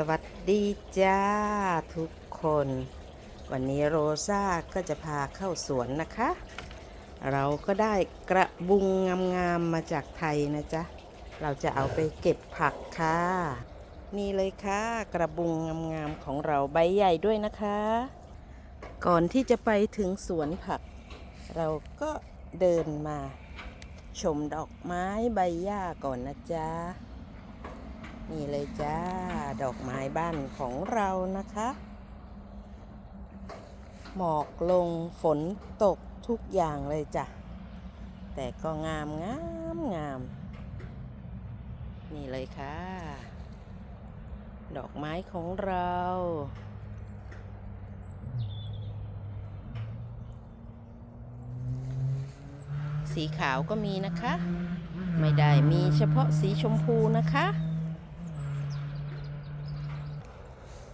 สวัสดีจ้าทุกคน วันนี้โรซ่าก็จะพาเข้าสวนนะคะ เราก็ได้กระบุงงามๆมาจากไทยนะจ๊ะ เราจะเอาไปเก็บผักค่ะ นี่เลยค่ะ กระบุงงามๆของเราใบใหญ่ด้วยนะคะ ก่อนที่จะไปถึงสวนผัก เราก็เดินมา ชมดอกไม้ใบหญ้าก่อนนะจ๊ะ นี่เลยจ้า ดอกไม้บ้านของเรานะคะ หมอกลงฝนตกทุกอย่างเลยจ้ะ แต่ก็งามงามงาม นี่เลยค่ะ ดอกไม้ของเราสีขาวก็มีนะคะ ไม่ได้มีเฉพาะสีชมพูนะคะ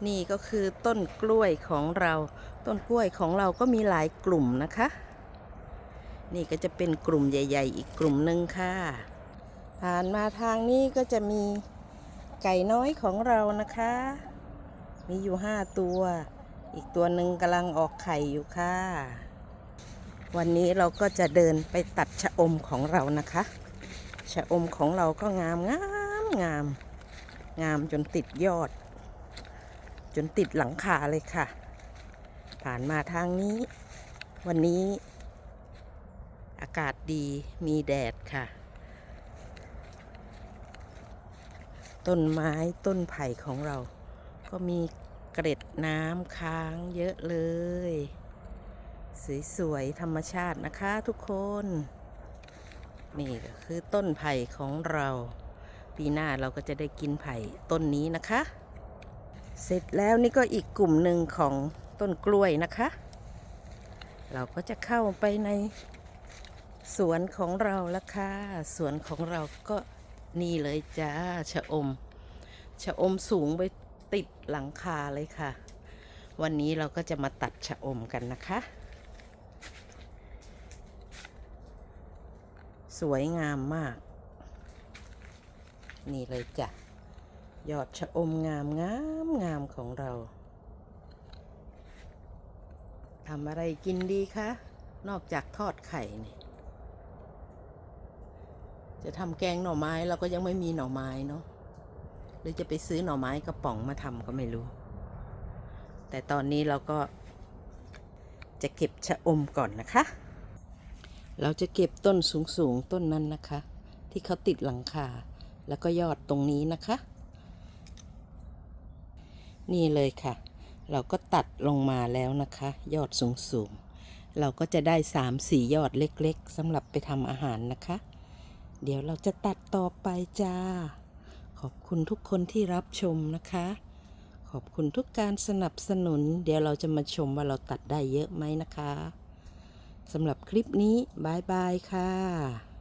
นี่ก็คือต้นกล้วยของเรา ต้นกล้วยของเราก็มีหลายกลุ่มนะคะ นี่ก็จะเป็นกลุ่มใหญ่ ๆ อีกกลุ่มหนึ่งค่ะ ผ่านมาทางนี้ก็จะมีไก่น้อยของเรานะคะ มีอยู่ห้าตัว อีกตัวหนึ่งกำลังออกไข่อยู่ค่ะ วันนี้เราก็จะเดินไปตัดชะอมของเรานะคะ ชะอมของเราก็งามงามงาม งามจนติดยอด จนติดหลังคาเลยค่ะ ผ่านมาทางนี้ วันนี้ อากาศดีมีแดดค่ะ ต้นไม้ต้นไผ่ของเรา ก็มีเกร็ดน้ำค้างเยอะเลย สวยๆธรรมชาตินะคะทุกคน นี่ก็คือต้นไผ่ของเรา ปีหน้าเราก็จะได้กินไผ่ต้นนี้นะคะ เสร็จแล้วนี่ก็อีกกลุ่มหนึ่งของต้นกล้วยนะคะ เราก็จะเข้าไปในสวนของเราล้วค่ะ สวนของเราก็นี่เลยจ้าชะอม ชะอมสูงไปติดหลังคาเลยค่ะ วันนี้เราก็จะมาตัดชะอมกันนะคะ สวยงามมาก นี่เลยจ้ะ ยอดชะอมงามงามงามของเราทำอะไรกินดีคะ นอกจากทอดไข่นี่จะทำแกงหน่อไม้เราก็ยังไม่มีหน่อไม้เนาะหรือจะไปซื้อหน่อไม้กระป๋องมาทำก็ไม่รู้ แต่ตอนนี้เราก็จะเก็บชะอมก่อนนะคะ เราจะเก็บต้นสูงๆต้นนั้นนะคะ ที่เขาติดหลังคาแล้วก็ยอดตรงนี้นะคะ นี่เลยค่ะ เราก็ตัดลงมาแล้วนะคะ ยอดสูงๆเราก็จะได้สามสี่ยอดเล็กๆสำหรับไปทำอาหารนะคะ เดี๋ยวเราจะตัดต่อไปจ้า ขอบคุณทุกคนที่รับชมนะคะ ขอบคุณทุกการสนับสนุน เดี๋ยวเราจะมาชมว่าเราตัดได้เยอะไหมนะคะสำหรับคลิปนี้บายบายค่ะ